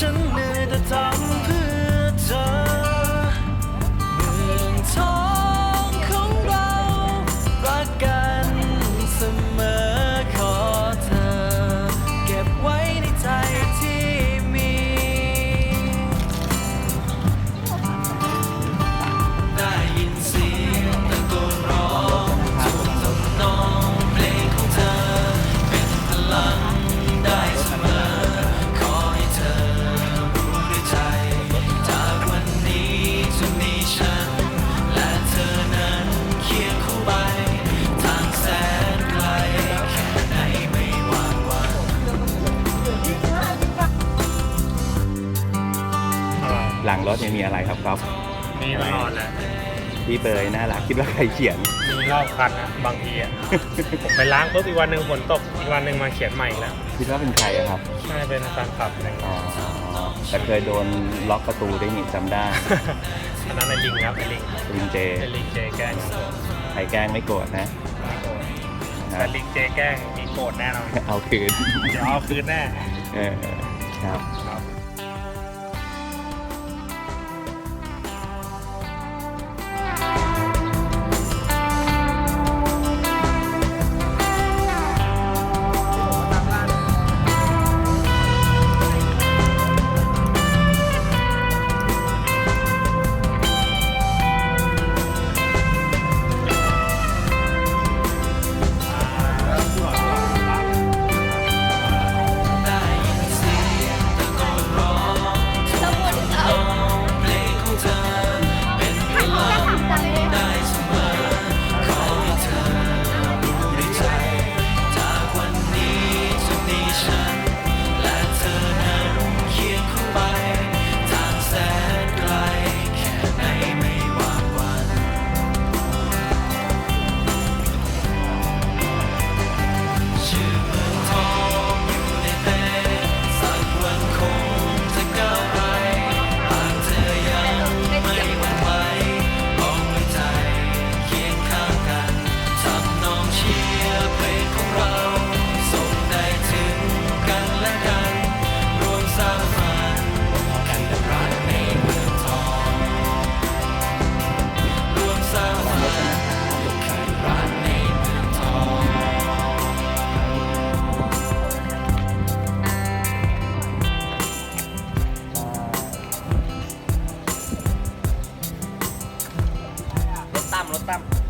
ฉันเห หลังรถเนี่ยมีอะไรครับก๊อฟมีตลอดแหละพี่เบยน่ารักคิดว่าใครเขียน มีรอบคันนะบางทีอะ ผมไปล้างปุ๊บอีกวันหนึ่งฝนตกอีกวันหนึ่งมาเขียนใหม่อีกแล้วคิดว่าเป็นใครอะครับใช่เป็นแฟนคลับอะไรอย่างอ๋เงี้อยแต่เคยโดนล็อกประตูได้นี่จำได้อันนั้นไอ้ลิงครับไอ้ลิงลิงเจไอ้ลิงเจแกล้งครับผมใครแกล้งไม่โกรธนะไม่โกรธนะแต่ลิงเจแกล้งมีโกรธแน่นอนเอาคืนเดี๋ยวเอาคืนแน่เออครับ รถตั้มรถตั้ม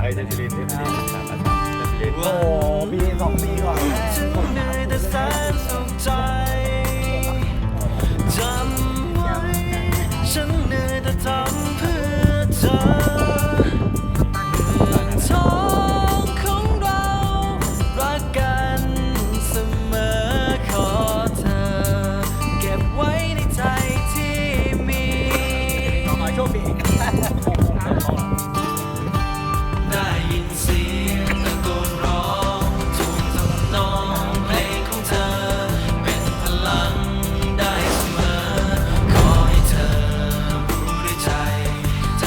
สลินกับอเจสลินเจสลินกับอาสาเจสลินโอ้ปีสองปีก่อน